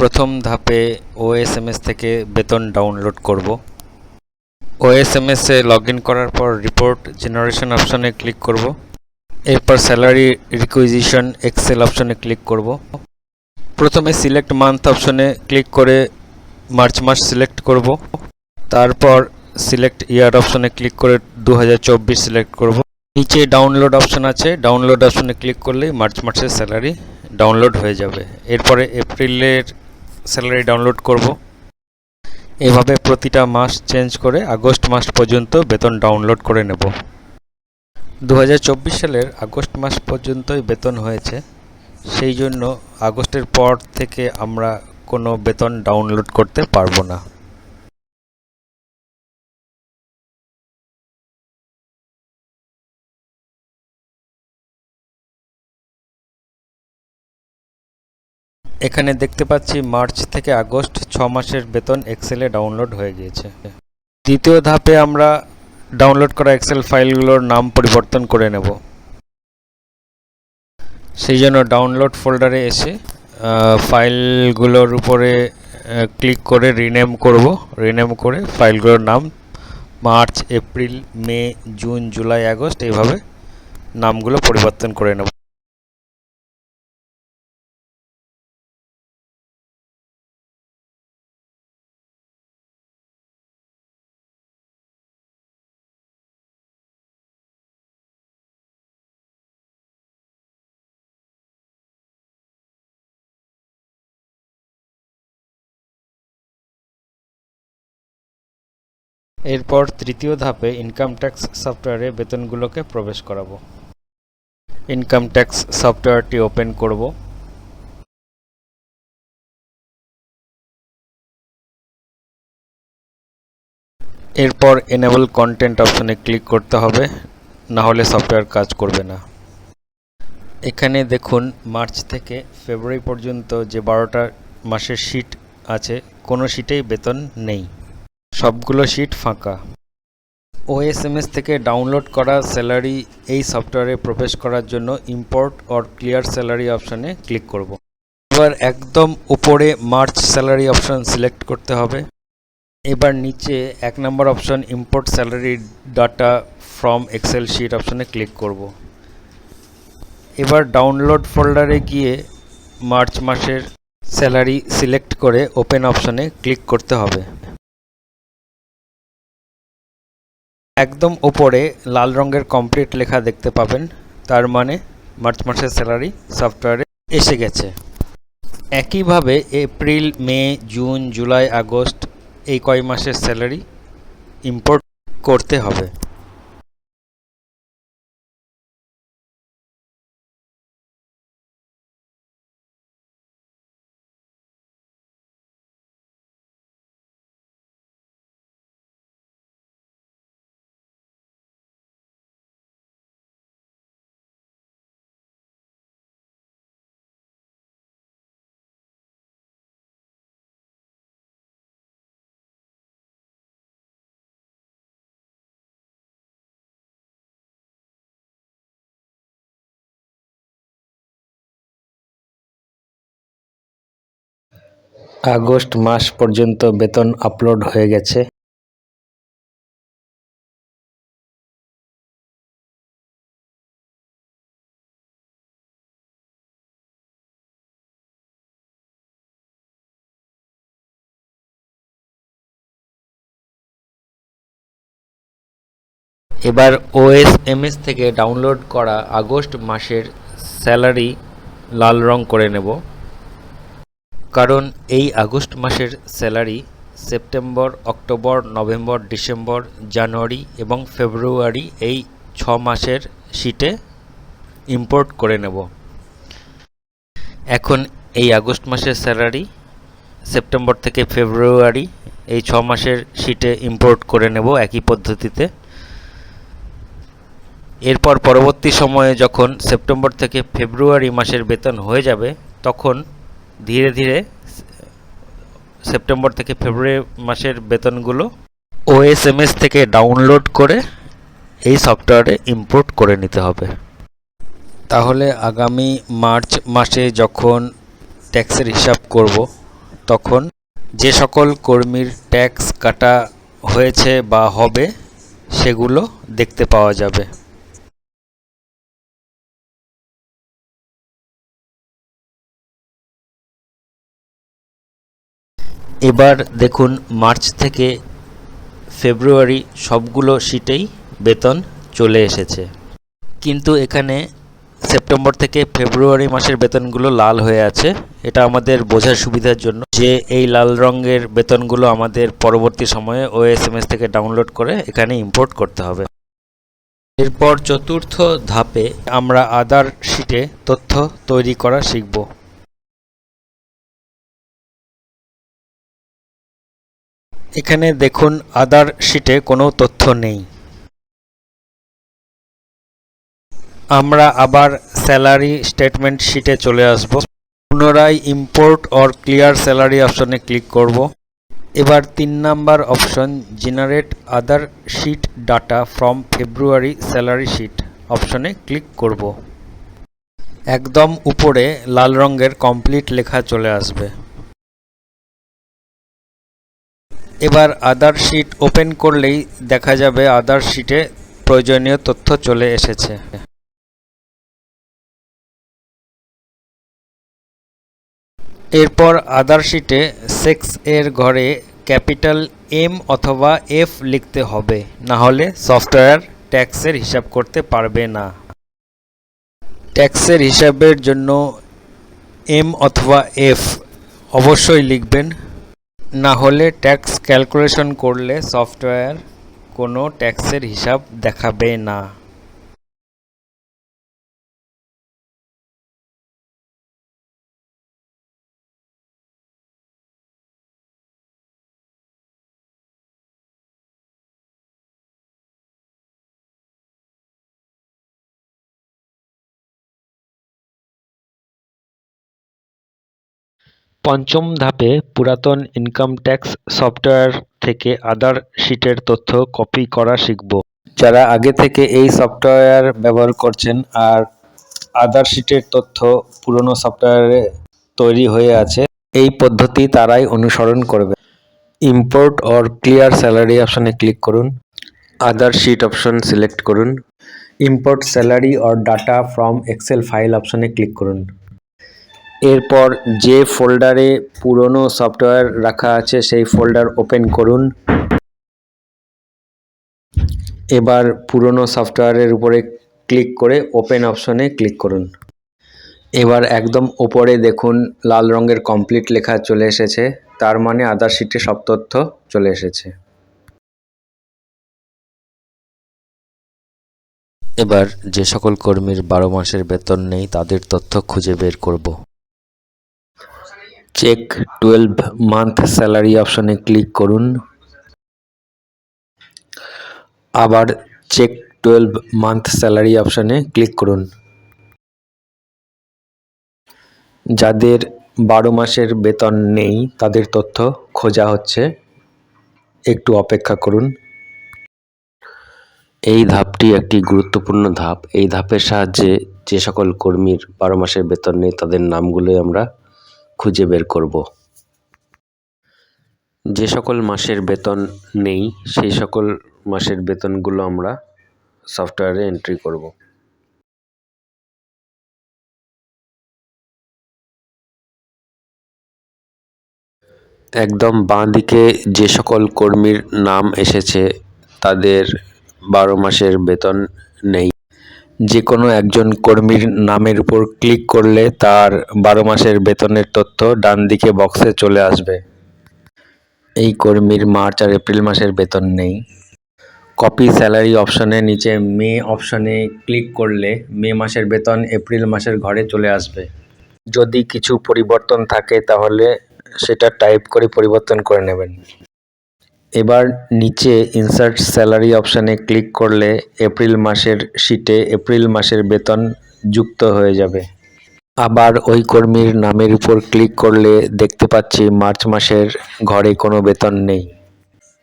প্রথম ধাপে ওএসএমএস থেকে বেতন ডাউনলোড করব। ওএসএমএস লগ ইন করার পর রিপোর্ট জেনারেশন অপশনে ক্লিক করব। এরপর স্যালারি রিকুইজিশন এক্সেল অপশনে ক্লিক করব। প্রথমে সিলেক্ট মান্থ অপশনে ক্লিক করে মার্চ মাস সিলেক্ট করব। তারপর সিলেক্ট ইয়ার অপশনে ক্লিক করে দু হাজার চব্বিশ সিলেক্ট করব। নিচে ডাউনলোড অপশন আছে ডাউনলোড অপশনে ক্লিক করলেই মার্চ মাসের স্যালারি ডাউনলোড হয়ে যাবে। এরপরে এপ্রিলের স্যালারি ডাউনলোড করব। এভাবে প্রতিটা মাস চেঞ্জ করে আগস্ট মাস পর্যন্ত বেতন ডাউনলোড করে নেব। দু হাজার চব্বিশ সালের আগস্ট মাস পর্যন্তই বেতন হয়েছে। সেই জন্য আগস্টের পর থেকে আমরা কোনো বেতন ডাউনলোড করতে পারব না। এখানে দেখতে পাচ্ছি মার্চ থেকে আগস্ট ছ মাসের বেতন এক্সেলে ডাউনলোড হয়ে গিয়েছে। দ্বিতীয় ধাপে আমরা ডাউনলোড করা এক্সেল ফাইলগুলোর নাম পরিবর্তন করে নেব। সেই জন্য ডাউনলোড ফোল্ডারে এসে ফাইলগুলোর উপরে ক্লিক করে রিনেম করব। রিনেম করে ফাইলগুলোর নাম March, April, May, June, July, August, এইভাবে নামগুলো পরিবর্তন করে নেব। এরপর তৃতীয় ধাপে ইনকাম ট্যাক্স সফটওয়্যারে বেতনগুলোকে প্রবেশ করাবো। ইনকাম ট্যাক্স সফটওয়্যারটি ওপেন করব। এরপর এনেবল কন্টেন্ট অপশনে ক্লিক করতে হবে না হলে সফটওয়্যার কাজ করবে না। এখানে দেখুন, মার্চ থেকে ফেব্রুয়ারি পর্যন্ত যে বারোটা মাসের শিট আছে, কোনো শিটেই বেতন নেই। সবগুলো শিট ফাঁকা। ওএসএমএস থেকে ডাউনলোড করা স্যালারি এই সফটওয়্যারে প্রবেশ করার জন্য ইম্পোর্ট অর ক্লিয়ার স্যালারি অপশনে ক্লিক করব। এবার একদম উপরে মার্চ স্যালারি অপশন সিলেক্ট করতে হবে। এবার নিচে এক নম্বর option import salary data from excel sheet অপশনে ক্লিক করব। এবার ডাউনলোড ফোল্ডারে গিয়ে মার্চ মাসের স্যালারি সিলেক্ট করে ওপেন অপশনে ক্লিক করতে হবে। একদম ওপরে লাল রঙের কমপ্লিট লেখা দেখতে পাবেন। তার মানে মার্চ মাসের স্যালারি সফটওয়্যারে এসে গেছে। একইভাবে April May June July August এই কয় মাসের স্যালারি ইম্পোর্ট করতে হবে। আগস্ট মাস পর্যন্ত বেতন আপলোড হয়ে গেছে। এবার ওএসএমএস থেকে ডাউনলোড করা আগস্ট মাসের স্যালারি লাল রং করে নেব। কারণ এই আগস্ট মাসের salary September, October, November, December, January এবং ফেব্রুয়ারি এই ছ মাসের শিটে ইম্পোর্ট করে নেব। এখন এই আগস্ট মাসের স্যালারি সেপ্টেম্বর থেকে ফেব্রুয়ারি এই ছ মাসের শিটে ইম্পোর্ট করে নেব একই পদ্ধতিতে। এরপর পরবর্তী সময়ে যখন সেপ্টেম্বর থেকে ফেব্রুয়ারি মাসের বেতন হয়ে যাবে, তখন ধীরে ধীরে সেপ্টেম্বর থেকে ফেব্রুয়ারি মাসের বেতনগুলো ওএসএমএস থেকে ডাউনলোড করে এই সফটওয়্যারে ইম্পোর্ট করে নিতে হবে। তাহলে আগামী মার্চ মাসে যখন ট্যাক্সের হিসাব করব, তখন যে সকল কর্মীর ট্যাক্স কাটা হয়েছে বা হবে, সেগুলো দেখতে পাওয়া যাবে। এবার দেখুন মার্চ থেকে ফেব্রুয়ারি সবগুলো শীটেই বেতন চলে এসেছে। কিন্তু এখানে সেপ্টেম্বর থেকে ফেব্রুয়ারি মাসের বেতনগুলো লাল হয়ে আছে। এটা আমাদের বোঝার সুবিধার জন্য যে এই লাল রঙের বেতনগুলো আমাদের পরবর্তী সময়ে ওএসএমএস থেকে ডাউনলোড করে এখানে ইম্পোর্ট করতে হবে। এরপর চতুর্থ ধাপে আমরা আদার শিটে তথ্য তৈরি করা শিখব। এখানে দেখুন আদার শিটে কোনো তথ্য নেই। আমরা আবার স্যালারি স্টেটমেন্ট শিটে চলে আসব। পুনরায় ইম্পোর্ট অর ক্লিয়ার স্যালারি অপশনে ক্লিক করব। এবার তিন number option generate other sheet data from February salary sheet অপশনে ক্লিক করব। একদম উপরে লাল রঙের কমপ্লিট লেখা চলে আসবে। এবার আদার শিট ওপেন করলেই দেখা যাবে আদার শিটে প্রয়োজনীয় তথ্য চলে এসেছে। এরপর আদার শিটে সেক্স এর ঘরে ক্যাপিটাল এম অথবা এফ লিখতে হবে, না হলে সফটওয়্যার ট্যাক্সের হিসাব করতে পারবে না। ট্যাক্সের হিসাবের জন্য এম অথবা এফ অবশ্যই লিখবেন না হলে ট্যাক্স ক্যালকুলেশন করলে সফটওয়্যার কোনো ট্যাক্সের হিসাব দেখাবে না। পঞ্চম ধাপে পুরাতন ইনকাম ট্যাক্স সফটওয়্যার থেকে আদার শিটের তথ্য কপি করা শিখব। যারা আগে থেকে এই সফটওয়্যার ব্যবহার করছেন আর আদার শিটের তথ্য পুরনো সফটওয়্যারে তৈরি হয়ে আছে, এই পদ্ধতি তারাই অনুসরণ করবে। ইম্পোর্ট অর ক্লিয়ার স্যালারি অপশনে ক্লিক করুন। আদার শিট অপশন সিলেক্ট করুন। Import salary or data from excel file অপশনে ক্লিক করুন। এরপর যে ফোল্ডারে পুরনো সফটওয়্যার রাখা আছে, সেই ফোল্ডার ওপেন করুন। এবার পুরনো সফটওয়্যারের উপরে ক্লিক করে ওপেন অপশনে ক্লিক করুন। এবার একদম ওপরে দেখুন, লাল রঙের কমপ্লিট লেখা চলে এসেছে। তার মানে আদার শিটে সব তথ্য চলে এসেছে। এবার যে সকল কর্মীর বারো মাসের বেতন নেই, তাদের তথ্য খুঁজে বের করব। চেক টুয়েলভ মান্থ স্যালারি অপশনে ক্লিক করুন। আবার চেক টুয়েলভ মান্থ স্যালারি অপশনে ক্লিক করুন। যাদের বারো মাসের বেতন নেই, তাদের তথ্য খোঁজা হচ্ছে। একটু অপেক্ষা করুন। এই ধাপটি একটি গুরুত্বপূর্ণ ধাপ। এই ধাপের সাহায্যে যে সকল কর্মীর বারো মাসের বেতন নেই, তাদের নামগুলোই আমরা খুঁজে বের করব। যে সকল মাসের বেতন নেই, সেই সকল মাসের বেতনগুলো আমরা সফটওয়্যারে এন্ট্রি করব। একদম বাঁ দিকে যে সকল কর্মীর নাম এসেছে, তাদের বারো মাসের বেতন নেই। যে কোনো একজন কর্মীর নামের উপর ক্লিক করলে তার বারো মাসের বেতনের তথ্য ডান দিকে বক্সে চলে আসবে। এই কর্মীর মার্চ আর এপ্রিল মাসের বেতন নেই। কপি স্যালারি অপশনের নিচে মে অপশনে ক্লিক করলে মে মাসের বেতন এপ্রিল মাসের ঘরে চলে আসবে। যদি কিছু পরিবর্তন থাকে তাহলে সেটা টাইপ করে পরিবর্তন করে নেবেন। এবার নিচে ইনসার্ট স্যালারি অপশানে ক্লিক করলে এপ্রিল মাসের শিটে এপ্রিল মাসের বেতন যুক্ত হয়ে যাবে। আবার ওই কর্মীর নামের উপর ক্লিক করলে দেখতে পাচ্ছি মার্চ মাসের ঘরে কোনো বেতন নেই।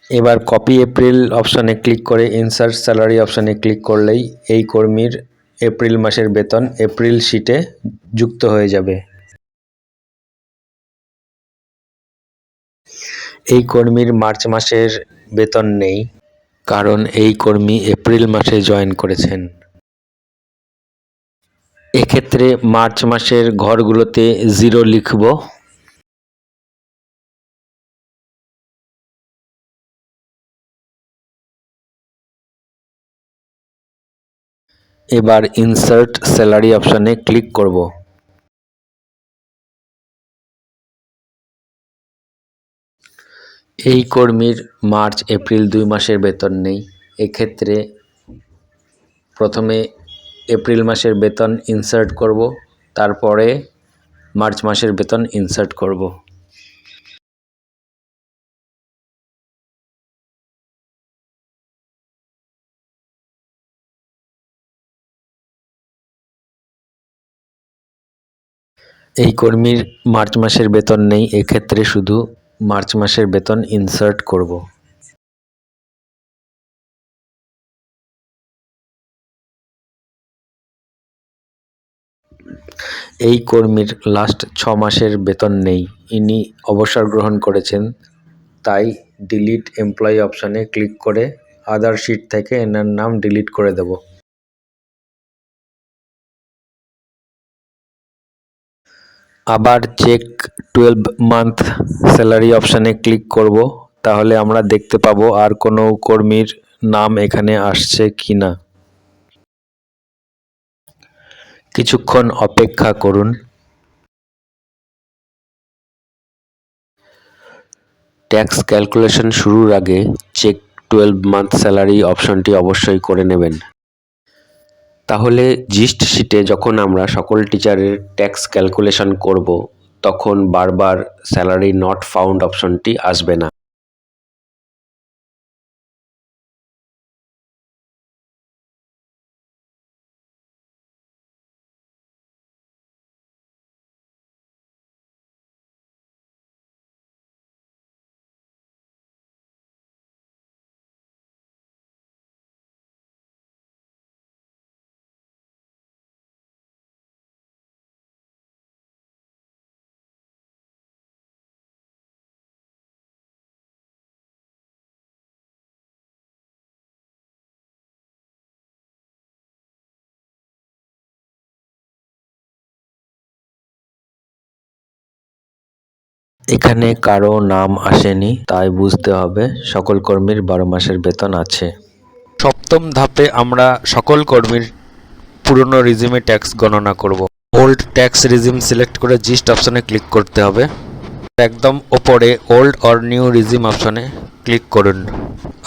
এবার কপি এপ্রিল অপশানে ক্লিক করে ইনসার্ট স্যালারি অপশানে ক্লিক করলেই এই কর্মীর এপ্রিল মাসের বেতন এপ্রিল শিটে যুক্ত হয়ে যাবে। এই কর্মীর মার্চ মাসের বেতন নেই, কারণ এই কর্মী এপ্রিল মাসে জয়েন করেছেন। এক্ষেত্রে মার্চ মাসের ঘরগুলোতে জিরো লিখব। এবার ইনসার্ট স্যালারি অপশানে ক্লিক করব। এই কর্মীর মার্চ, এপ্রিল দুই মাসের বেতন নেই। এক্ষেত্রে প্রথমে এপ্রিল মাসের বেতন ইনসার্ট করব, তারপরে মার্চ মাসের বেতন ইনসার্ট করব। এই কর্মীর মার্চ মাসের বেতন নেই, এক্ষেত্রে শুধু মার্চ মাসের বেতন ইনসার্ট করব। এই কর্মীর লাস্ট ছ মাসের বেতন নেই। ইনি অবসর গ্রহণ করেছেন, তাই ডিলিট এমপ্লয়ি অপশানে ক্লিক করে আদার শিট থেকে এনার নাম ডিলিট করে দেব। আবার চেক টুয়েলভ মান্থ স্যালারি অপশানে ক্লিক করব, তাহলে আমরা দেখতে পাবো আর কোনো কর্মীর নাম এখানে আসছে কি না কিছুক্ষণ অপেক্ষা করুন। ট্যাক্স ক্যালকুলেশন শুরুর আগে চেক টুয়েলভ মান্থ স্যালারি অপশনটি অবশ্যই করে নেবেন। তাহলে জিস্ট শিটে যখন আমরা সকল টিচারের ট্যাক্স ক্যালকুলেশন করব, তখন বারবার স্যালারি নট ফাউন্ড অপশনটি আসবে না। এখানে কারও নাম আসেনি, তাই বুঝতে হবে সকল কর্মীর বারো মাসের বেতন আছে। সপ্তম ধাপে আমরা সকল কর্মীর পুরনো রিজিমে ট্যাক্স গণনা করব। ওল্ড ট্যাক্স রিজিম সিলেক্ট করে জিস্ট অপশনে ক্লিক করতে হবে। একদম ওপরে ওল্ড অর নিউ রিজিম অপশনে ক্লিক করুন।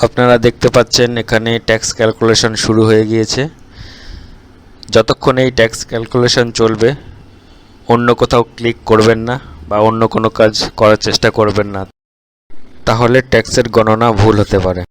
আপনারা দেখতে পাচ্ছেন এখানে ট্যাক্স ক্যালকুলেশন শুরু হয়ে গিয়েছে। যতক্ষণ এই ট্যাক্স ক্যালকুলেশন চলবে অন্য কোথাও ক্লিক করবেন না বা অন্য কোনো কাজ করার চেষ্টা করবেন না, তাহলে ট্যাক্সের গণনা ভুল হতে পারে।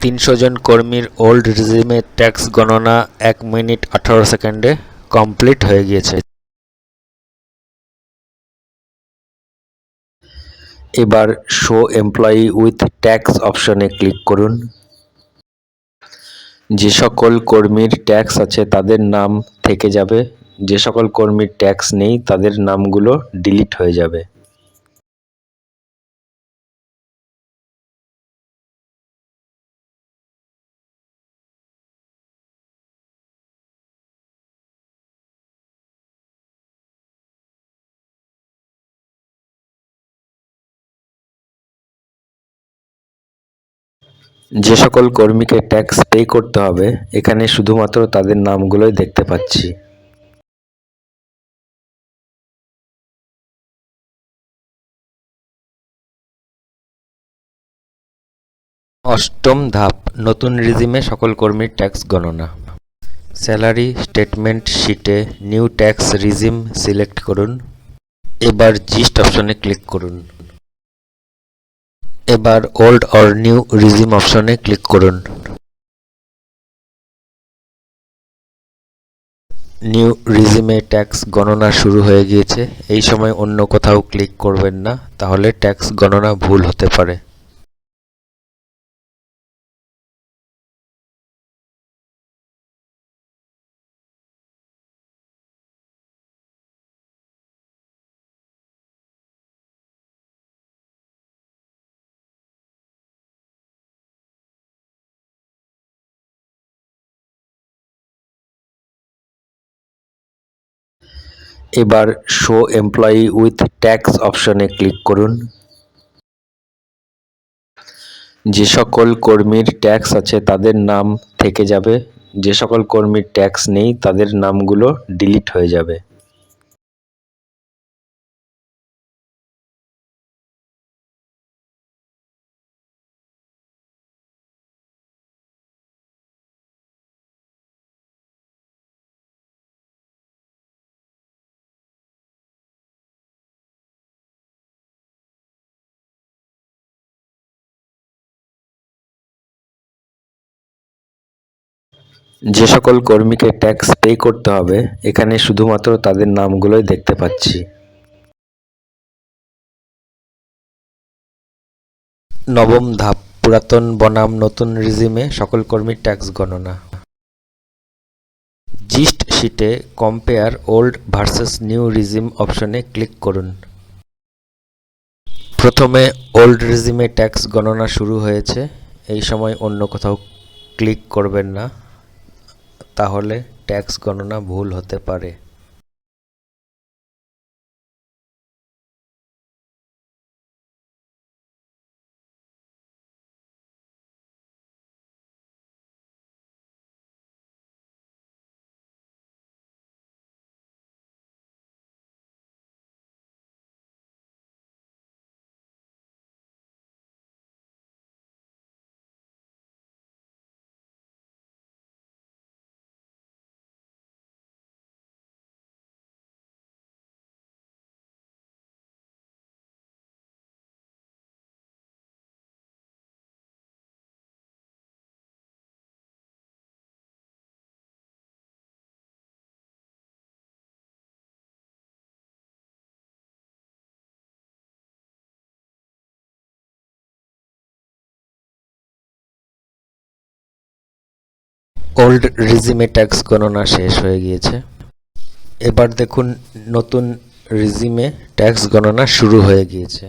তিনশো জন কর্মীর ওল্ড রিজিমে ট্যাক্স গণনা এক মিনিট আঠারো সেকেন্ডে কমপ্লিট হয়ে গিয়েছে। এবার শো এমপ্লয়ি উইথ ট্যাক্স অপশনে ক্লিক করুন। যে সকল কর্মীর ট্যাক্স আছে তাদের নাম থেকে যাবে। যে সকল কর্মীর ট্যাক্স নেই তাদের নামগুলো ডিলিট হয়ে যাবে। যে সকল কর্মীকে ট্যাক্স পে করতে হবে, এখানে শুধুমাত্র তাদের নামগুলোই দেখতে পাচ্ছি। অষ্টম ধাপ, নতুন রিজিমে সকল কর্মীর ট্যাক্স গণনা। স্যালারি স্টেটমেন্ট শিটে নিউ ট্যাক্স রিজিম সিলেক্ট করুন। এবার জিস্ট অপশনে ক্লিক করুন। এবার ওল্ড অর নিউ রিজিম অপশনে ক্লিক করুন। নিউ রিজিমে ট্যাক্স গণনা শুরু হয়ে গিয়েছে। এই সময় অন্য কোথাও ক্লিক করবেন না, তাহলে ট্যাক্স গণনা ভুল হতে পারে। এবার শো এমপ্লয়ি উইথ ট্যাক্স অপশনে ক্লিক করুন। যে সকল কর্মীর ট্যাক্স আছে তাদের নাম থেকে যাবে। যে সকল কর্মীর ট্যাক্স নেই তাদের নামগুলো ডিলিট হয়ে যাবে। যে সকল কর্মীকে ট্যাক্স পে করতে হবে, এখানে শুধুমাত্র তাদের নামগুলোই দেখতে পাচ্ছি। নবম ধাপ, পুরাতন বনাম নতুন রিজিমে সকল কর্মীর ট্যাক্স গণনা। জিস্ট শিটে compare old versus new regime অপশনে ক্লিক করুন। প্রথমে ওল্ড রিজিমে ট্যাক্স গণনা শুরু হয়েছে, এই সময় অন্য কোথাও ক্লিক করবেন না। তাহলে ট্যাক্স গণনা ভুল হতে পারে। ওল্ড রিজিমে ট্যাক্স গণনা শেষ হয়ে গিয়েছে। এবার দেখুন নতুন রিজিমে ট্যাক্স গণনা শুরু হয়ে গিয়েছে।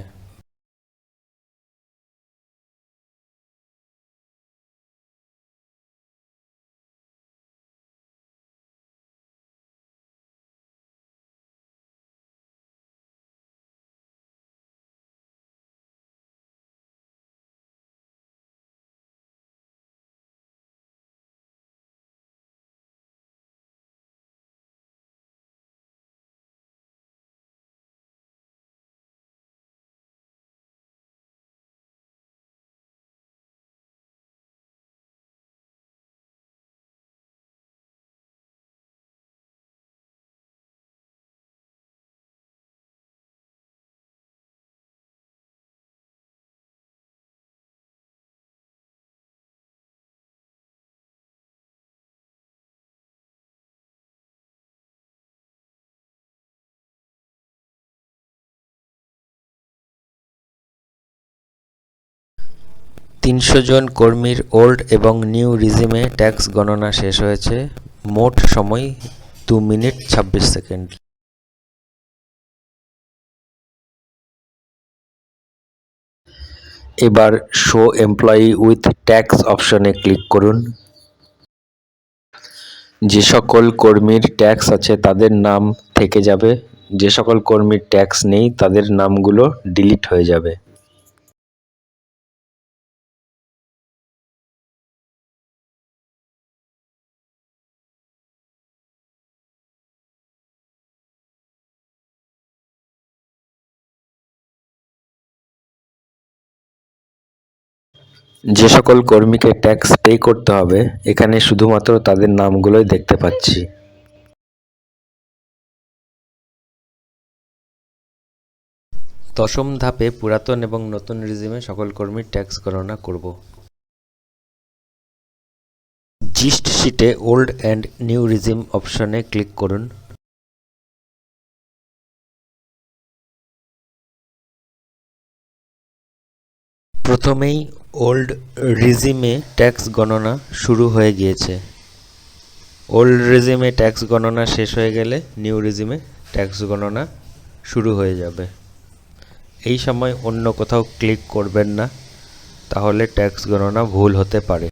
তিনশো জন কর্মীর ওল্ড এবং নিউ রিজিমে ট্যাক্স গণনা শেষ হয়েছে। মোট সময় দু মিনিট ছাব্বিশ সেকেন্ড। এবার শো এমপ্লয়ি উইথ ট্যাক্স অপশনে ক্লিক করুন। যে সকল কর্মীর ট্যাক্স আছে তাদের নাম থেকে যাবে। যে সকল কর্মীর ট্যাক্স নেই তাদের নামগুলো ডিলিট হয়ে যাবে। যে সকল কর্মীকে ট্যাক্স পে করতে হবে, এখানে শুধুমাত্র তাদের নামগুলোই দেখতে পাচ্ছি। দশম ধাপে পুরাতন এবং নতুন রিজিমে সকল কর্মীর ট্যাক্স গণনা করব। জিস্ট শিটে ওল্ড অ্যান্ড নিউ রিজিম অপশনে ক্লিক করুন। প্রথমেই ওল্ড রিজিমে ট্যাক্স গণনা শুরু হয়ে গিয়েছে। ওল্ড রিজিমে ট্যাক্স গণনা শেষ হয়ে গেলে নিউ রিজিমে ট্যাক্স গণনা শুরু হয়ে যাবে। এই সময় অন্য কোথাও ক্লিক করবেন না, তাহলে ট্যাক্স গণনা ভুল হতে পারে।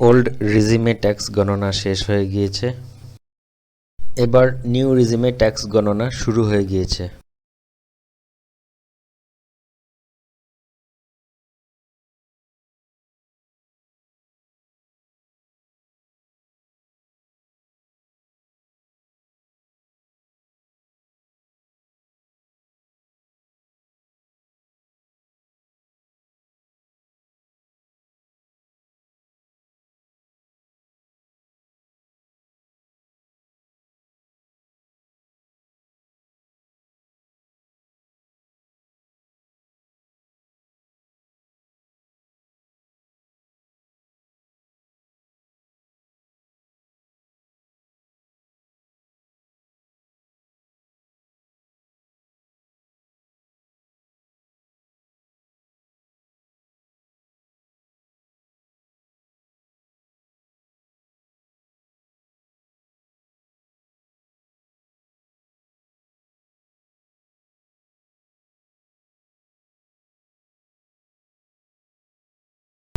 ওল্ড রিজিমে ট্যাক্স গণনা শেষ হয়ে গিয়েছে। এবার নিউ রিজিমে ট্যাক্স গণনা শুরু হয়ে গিয়েছে।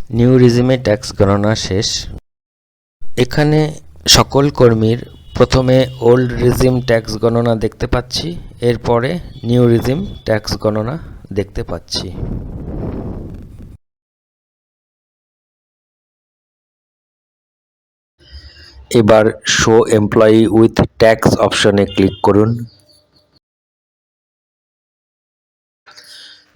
নিউ রিজিমে ট্যাক্স গণনা শেষ। এখানে সকল কর্মীর প্রথমে ওল্ড রিজিম ট্যাক্স গণনা দেখতে পাচ্ছি, এরপরে নিউ রিজিম ট্যাক্স গণনা দেখতে পাচ্ছি। এবার শো এমপ্লয়ি উইথ ট্যাক্স অপশনে ক্লিক করুন।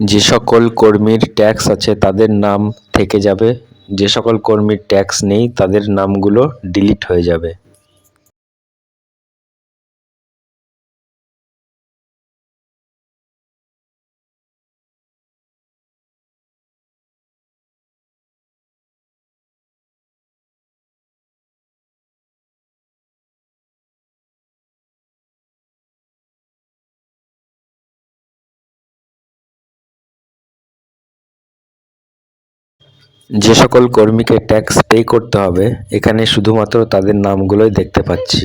যে সকল কর্মীর ট্যাক্স আছে তাদের নাম থেকে যাবে। যে সকল কর্মীর ট্যাক্স নেই, তাদের নামগুলো ডিলিট হয়ে যাবে। যে সকল কর্মীকে ট্যাক্স পে করতে হবে এখানে শুধুমাত্র তাদের নামগুলোই দেখতে পাচ্ছি।